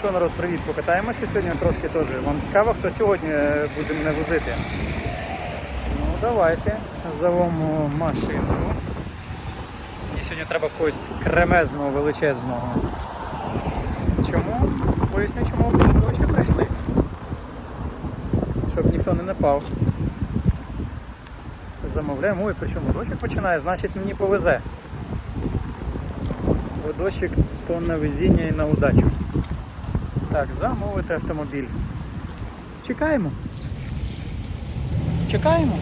що, народ, привіт, покатаємося сьогодні трошки теж. Вам цікаво, хто сьогодні е, буде мене возити? Ну, давайте завемо машину. Мені сьогодні треба когось кремезного, величезного. Чому? Поясню, чому тому що прийшли. Щоб ніхто не напав. Замовляємо, ой, причому дощик починає, значить мені повезе. Бо дощик то на везіння і на удачу. Так, замовити автомобіль. Чекаємо. Чекаємо.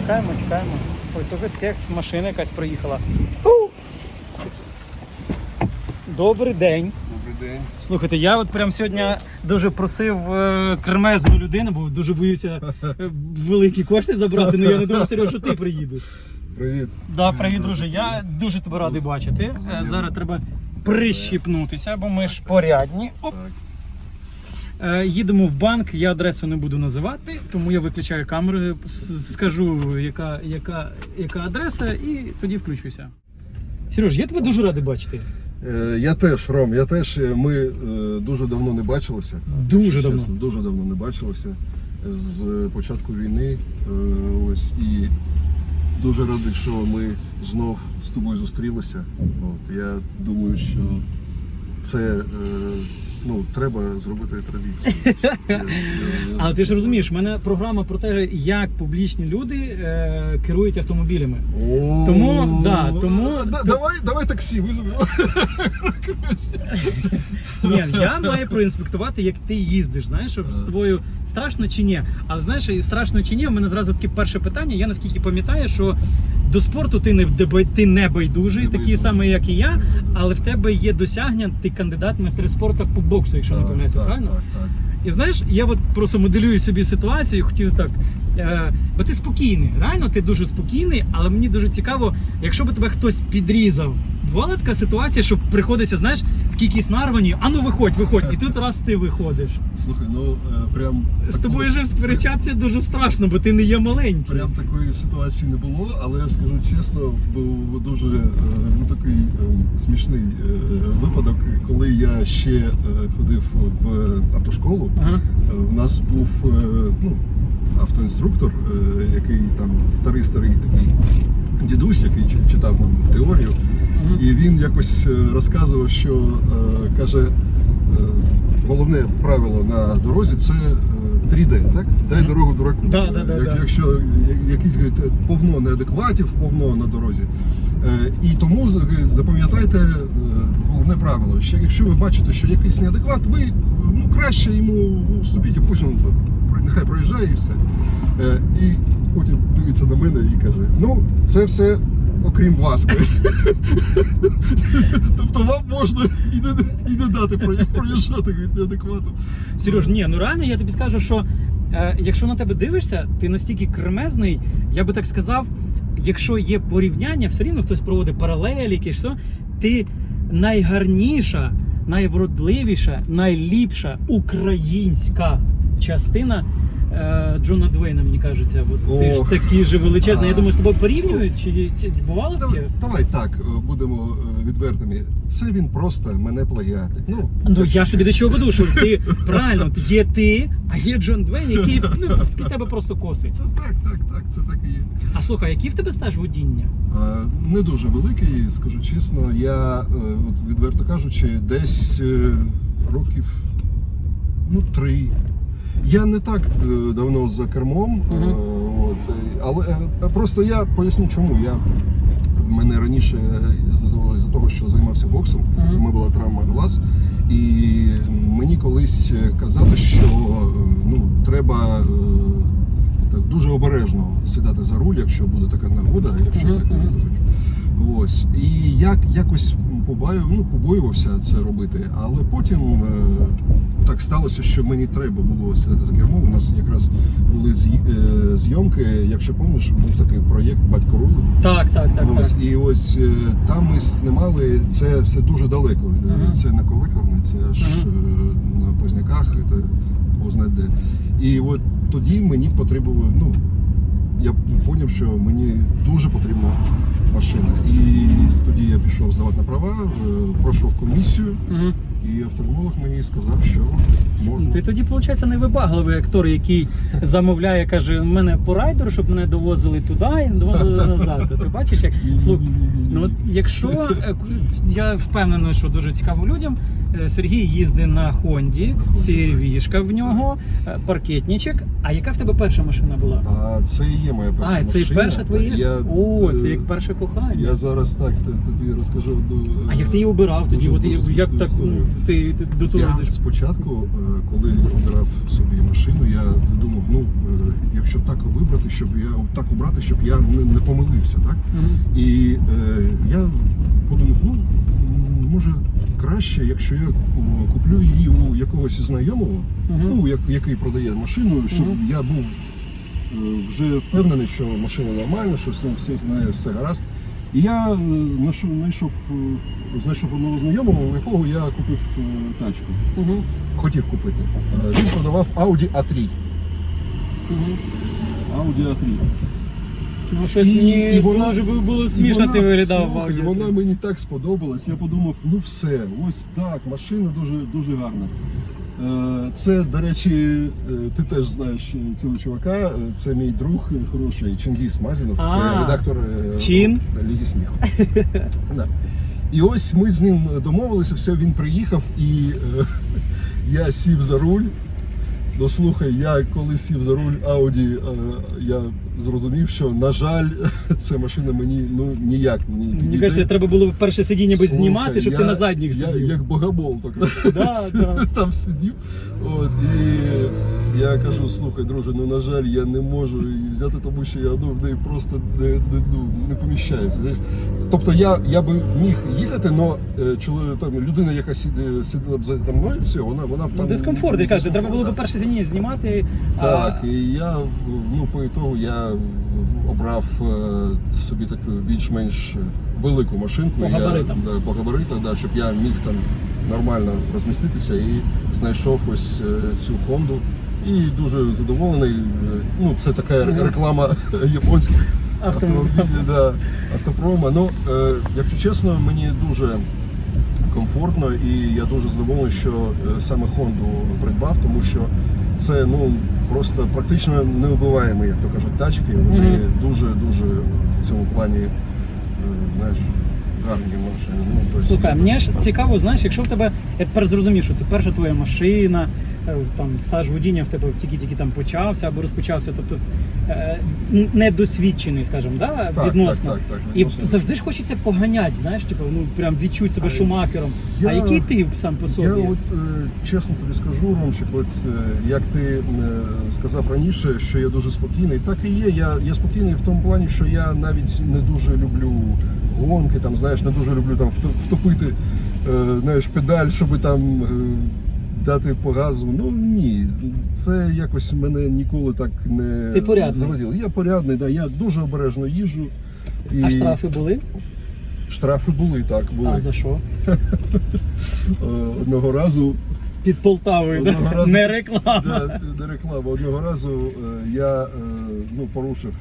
Чекаємо, чекаємо. Ось уже таке як машина якась проїхала. Добрий день. Добрий день. Слухайте, я от прям сьогодні дуже просив е, кремезну людину, бо дуже боюся е, великі кошти забрати, але я не думав, Сереж, що ти приїдеш. Привіт. Да, привіт, друже. Я дуже тебе радий бачити. Зараз треба прищіпнутися, бо ми ж порядні. Оп. Е, Їдемо в банк, я адресу не буду називати, тому я виключаю камеру, скажу, яка, яка, яка адреса, і тоді включуся. Сереж, я тебе дуже радий бачити. Е, Я теж, Ром, я теж. е, Ми е, дуже давно не бачилися. Дуже давно. чесно, дуже давно не бачилися. З початку війни. е, Ось і дуже радий, що ми знов з тобою зустрілися. От, я думаю, що це е, ну, треба зробити традицію. Я- я- Але ти ж розумієш, в мене програма про те, як публічні люди е, керують автомобілями. О, Тому, да, тому- да- Давай, давай таксі визовемо. Ні, я маю проінспектувати, як ти їздиш. Знаєш, щоб з тобою страшно чи ні. Але знаєш, і страшно чи ні, у мене зразу таке перше питання. Я наскільки пам'ятаю, що до спорту ти не ти не байдужий, такий самий, як і я, але в тебе є досягнення, ти кандидат майстер спорту по боксу, якщо не помиляюся, так, правильно? Так, так. І знаєш, я от просто моделюю собі ситуацію, хотів так. Е, бо ти спокійний, реально ти дуже спокійний, але мені дуже цікаво, якщо б тебе хтось підрізав. Бувала така ситуація, що приходиться, знаєш, такі якісь нарвані, а ну виходь, виходь, і тут раз ти виходиш. Слухай, ну е, прям З тобою же сперечатися дуже страшно, бо ти не є маленький. Прям такої ситуації не було, але я скажу чесно, був дуже е, ну, такий е, смішний е, випадок, коли я ще е, ходив в автошколу. Ага. Е, В нас був е, ну, автоінструктор, е, який там старий-старий такий дідусь, який читав нам теорію. І він якось е, розказував, що е, каже, е, головне правило на дорозі це е, 3D, так? Дай дорогу дураку. Да, да, да, Як- Якщо якісь говорить, повно неадекватів, повно на дорозі. І тому запам'ятайте головне правило, що якщо ви бачите, що якийсь неадекват, ви ну, краще йому уступіть, пусть він нехай проїжджає і все. І потім дивиться на мене і каже: ну, це все окрім вас. Тобто вам можна і не, і не дати про- проїжджати неадекватно. Сереж, ні, ну реально я тобі скажу, що е, якщо на тебе дивишся, ти настільки кремезний, я би так сказав, якщо є порівняння, все рівно хтось проводить паралелі, якісь що, ти найгарніша, найвродливіша, найліпша українська частина. Е, Джона Двейна, мені кажеться, От ти ж Ох. такий же величезний. Я думаю, з тобою порівнюють, чи, чи бувало таке? давай так, е, будемо е, відвертими. Це він просто мене плагіатить. Ну, Ну я ж тобі до чого веду, що ти правильно є ти, а є Джон Двейн, який ну, під тебе просто косить. Та Так, так, так, це так і є. А слухай, який в тебе стаж водіння? Е, Не дуже великий, скажу чесно. Я, е, от відверто кажучи, десь е, років ну, три. Я не так е, давно за кермом, е, Мгм. от, е, але е, просто я поясню чому. Я в мене раніше е, з- з-за того, що займався боксом, Мгм. у мене була травма глаз, і мені колись е, казали, що е, ну, треба е, так дуже обережно сідати за руль, якщо буде така нагода, якщо Мгм, так мгм. захочу. Ось. І як якось побаю, ну, побоювався це робити, але потім е, так сталося, що мені треба було сідати за кермо. У нас якраз були е, зйомки, якщо пам'ятаєш, був такий проєкт Батько рули. Так, так, так, Ось, так. і ось е, там ми знімали це все дуже далеко. Мгм. Це на колекторне, це аж Мгм. е, на Позняках, це де. І от тоді мені потрібно, ну я зрозумів, що мені дуже потрібна машина. І тоді я пішов здавати на права, пройшов комісію. Мгм. І офтальмолог мені сказав, що можна. Ти тоді, виходить, невибагливий актор, який замовляє, каже, у мене по райдеру, щоб мене довозили туди і довозили назад. Ти бачиш, як слух. Ну, от якщо е, я впевнений, що дуже цікаво людям. Е, Сергій їздить на Хонді, сірвішка в нього, е, паркетничок. А яка в тебе перша машина була? А це і є моя перша А, це і машина. перша твоя? Я, О, це е, як перше кохання. Я зараз так тобі розкажу одну. А як ти її обирав тоді? дуже- От дуже як так ну, історію. ти, ти до того Я йдеш? спочатку, коли обирав собі машину, я думав, ну якщо так вибрати, щоб я так обрати, щоб я не, не помилився, так? Мгм. І е, я подумав, ну може краще, якщо я куплю її у якогось знайомого, Мгм. ну як, який продає машину, щоб Мгм. я був е, вже впевнений, що машина нормальна, що з ним все знає, все гаразд. І я е, знайшов, знайшов, е, одного знайомого, у якого я купив е, тачку. Мгм. Хотів купити. Е, Він продавав Audi A3. Мгм. Audi A3. Ну, щось І- мені і вона- би було смішно, ти виглядав слухай, ауді. Вона мені так сподобалась. Я подумав, ну все, ось так, машина дуже, дуже гарна. Е, Це, до речі, е, ти теж знаєш е, цього чувака. Е, Це мій друг е, хороший Чингіс Мазінов, це А, редактор е, Чин? Ліги сміху. Да. І ось ми з ним домовилися, все, він приїхав, і е, я сів за руль. Ну слухай, я коли сів за руль Ауді, я зрозумів, що на жаль, ця машина мені ну ніяк не Мені кажеться, треба було перше сидіння би знімати, щоб ти на задніх я. Як богомол, так Да, да. там сидів. От, і я кажу, слухай, друже, ну на жаль, я не можу її взяти, тому що я ну, в неї просто не, не, ну, не поміщаюся. Тобто я, я би міг їхати, але чоловік, там, людина, яка сиди- сиділа б за, за мною, все, вона, вона б Ну, там... Дискомфорт, я кажу, треба було б перше сидіння знімати. Так, а... і я ну по ітогу я обрав е, собі таку більш-менш велику машинку. По Я, да, по габаритах, да, щоб я міг там нормально розміститися і знайшов ось е, цю Хонду. І дуже задоволений. Е, Ну, це така реклама японських Автомобілів. да, автопрома. Ну, якщо чесно, мені дуже комфортно і я дуже задоволений, що саме Хонду придбав, тому що це ну просто практично неубиваємо, як то кажуть, тачки. Вони Мгм. дуже дуже в цьому плані е, знаєш, гарні машини. Ну, Слухай, мені ж цікаво, знаєш, якщо в тебе, я тепер зрозумів, що це перша твоя машина, там стаж водіння в тебе тільки-тільки там почався або розпочався, тобто е, недосвідчений, скажімо, да, Так, відносно. так, так, так, І завжди ж хочеться поганяти, знаєш, типу, ну прям відчути себе А шумакером. я- А який ти сам по собі? Я от е, чесно тобі скажу, Ромчик, от е, як ти е, сказав раніше, що я дуже спокійний, так і є. Я, я спокійний в тому плані, що я навіть не дуже люблю гонки, там знаєш, не дуже люблю там втопити е, знаєш, педаль, щоб там. Дати по газу, ну ні, це якось мене ніколи так не Ти порядний. заводило. Я порядний, да, я дуже обережно їжджу. І А штрафи були? штрафи були, так, були. А за що? Е, Одного разу Під Полтавою, Одного да? разу- не реклама. Да, не реклама. Одного разу е, я е, ну, порушив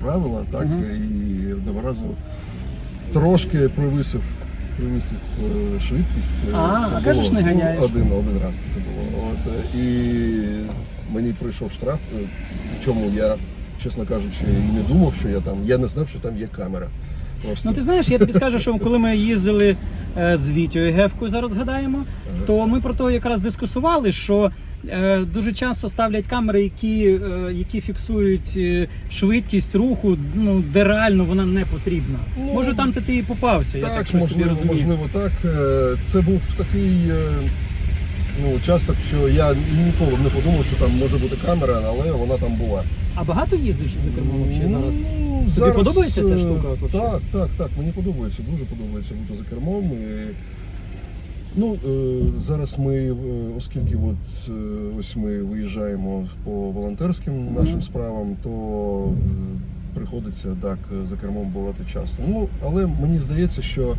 правила, так, Мгм. і одного разу трошки превисив, превисив е, швидкість. Е, А, це а кажеш, було, не ганяєш? Ну, один, один раз це було. От, е, і мені прийшов штраф, чому я, чесно кажучи, не думав, що я там, я не знав, що там є камера. Ну ти знаєш, я тобі скажу, що коли ми їздили е, з Вітєю Гевкою, зараз згадаємо, то ми про то якраз дискусували, що е, дуже часто ставлять камери, які, е, які фіксують швидкість руху, ну де реально вона не потрібна. Ну, Може там ти і попався, я так Так, собі можливо, розумію. можливо, так. Це був такий ну, участок, що я ніколи б не подумав, що там може бути камера, але вона там була. А багато їздиш за кермом взагалі зараз? Ну, Тобі зараз, подобається ця е, штука от вообще? Так, так, так. Мені подобається, дуже подобається бути за кермом. І, ну, е, зараз ми, е, оскільки от, е, ось ми виїжджаємо по волонтерським нашим справам, то е, приходиться так за кермом бувати часто. Ну, але мені здається, що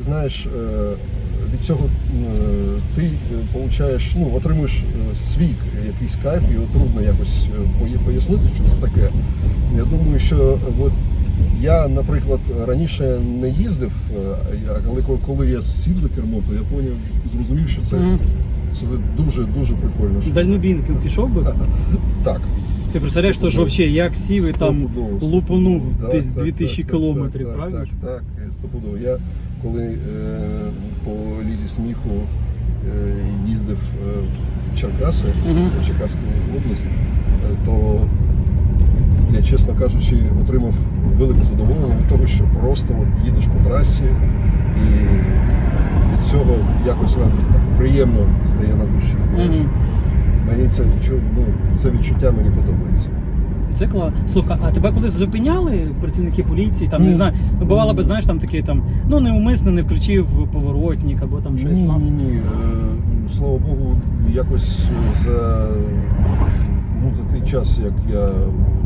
знаєш, е, від цього е, ти е, получаєш, ну, отримуєш е, свій якийсь кайф, його трудно якось пояснити, що це таке. Я думаю, що от Я, наприклад, раніше не їздив, але коли я сів за кермо, то я поняв, зрозумів, що це, це дуже дуже прикольно. що- Дальнобійником пішов би. Так. Ти представляєш, що ж взагалі, як сів і там лупанув десь 2000 так, кілометрів, правильно? Так, так, стопудово. Коли е, по лізі сміху е, їздив е, в Черкаси, в Черкаську область, то я, чесно кажучи, отримав велике задоволення від того, що просто їдеш по трасі і від цього якось вам так приємно стає на душі. Мені це, ну, це відчуття мені подобається. Клас. Слухай, а тебе колись зупиняли працівники поліції? Там не Ні. знаю, ну бувало би, знаєш, там таке там, ну неумисно не включив поворотник або там щось. Ні, там. ні, ні. Е, Слава Богу, якось за, ну, за той час, як я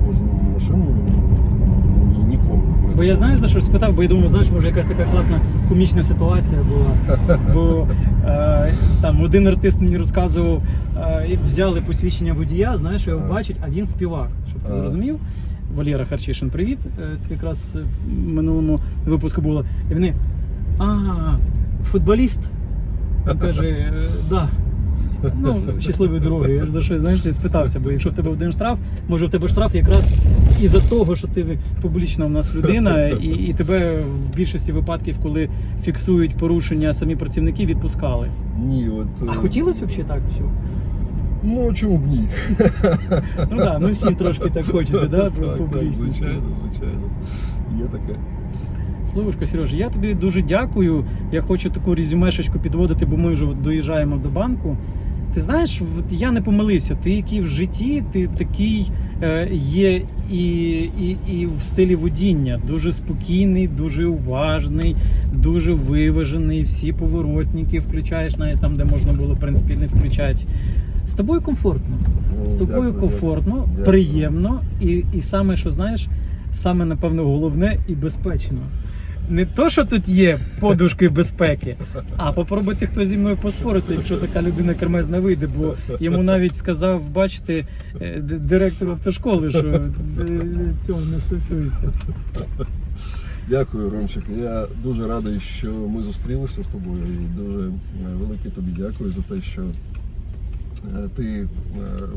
вожу машину, ні- ніколи. не Бо я знаєш за що спитав, бо я думав, знаєш, може якась така класна комічна ситуація була. Бо е, там один артист мені розказував, е, взяли посвідчення водія, знаєш, його Ага. бачать, а він співак. Щоб ти зрозумів? Валера Харчишин, привіт. Е, Якраз в минулому випуску було. І вони. А, футболіст. Він каже, «Е, да. Ну, щасливої дороги. Я ж за що знаєш, ти спитався, бо якщо в тебе один штраф, може в тебе штраф якраз із-за того, що ти публічна в нас людина, і, і тебе в більшості випадків, коли фіксують порушення, самі працівники відпускали. Ні, от. А е, хотілося взагалі так? Що? Ну, чому б ні? Ну так, ну всім трошки так хочеться, да? Так, так, публічності. звичайно, звичайно. Є таке. Словушка, Сережа, я тобі дуже дякую. Я хочу таку резюмешечку підводити, бо ми вже от доїжджаємо до банку. Ти знаєш, от я не помилився. Ти який в житті, ти такий е, є і, і, і в стилі водіння. Дуже спокійний, дуже уважний, дуже виважений. Всі поворотники включаєш навіть там, де можна було, в принципі, не включати. З тобою комфортно. Ну, З тобою дякую, комфортно, дякую. приємно і, і саме, що знаєш, саме напевно головне і безпечно. Не то, що тут є подушки безпеки, а попробуйте хтось зі мною поспорити, якщо така людина кермезна вийде, бо йому навіть сказав, бачите, е, директор автошколи, що е, цього не стосується. Дякую, Ромчик. Я дуже радий, що ми зустрілися з тобою. І дуже е, велике тобі дякую за те, що ти е,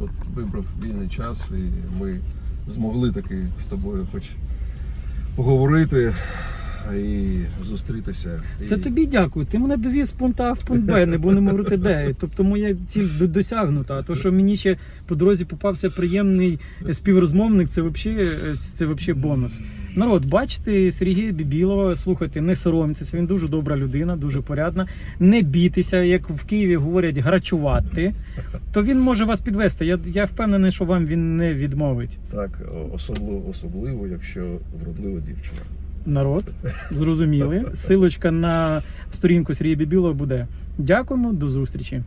от, вибрав вільний час і ми змогли таки з тобою хоч поговорити і зустрітися. Це І- тобі дякую. Ти мене довіз з пункту А в пункт Б, не будемо говорити де. Тобто моя ціль досягнута. А то, що мені ще по дорозі попався приємний співрозмовник, це взагалі це бонус. Народ, бачите Сергія Бібілова, слухайте, не соромтеся, він дуже добра людина, дуже порядна. Не бійтеся, як в Києві говорять, грачувати, то він може вас підвести. Я, я впевнений, що вам він не відмовить. Так, особливо, особливо, якщо вродлива дівчина. Народ, зрозуміли. Силочка на сторінку Сергія Бібілова буде. Дякуємо, до зустрічі.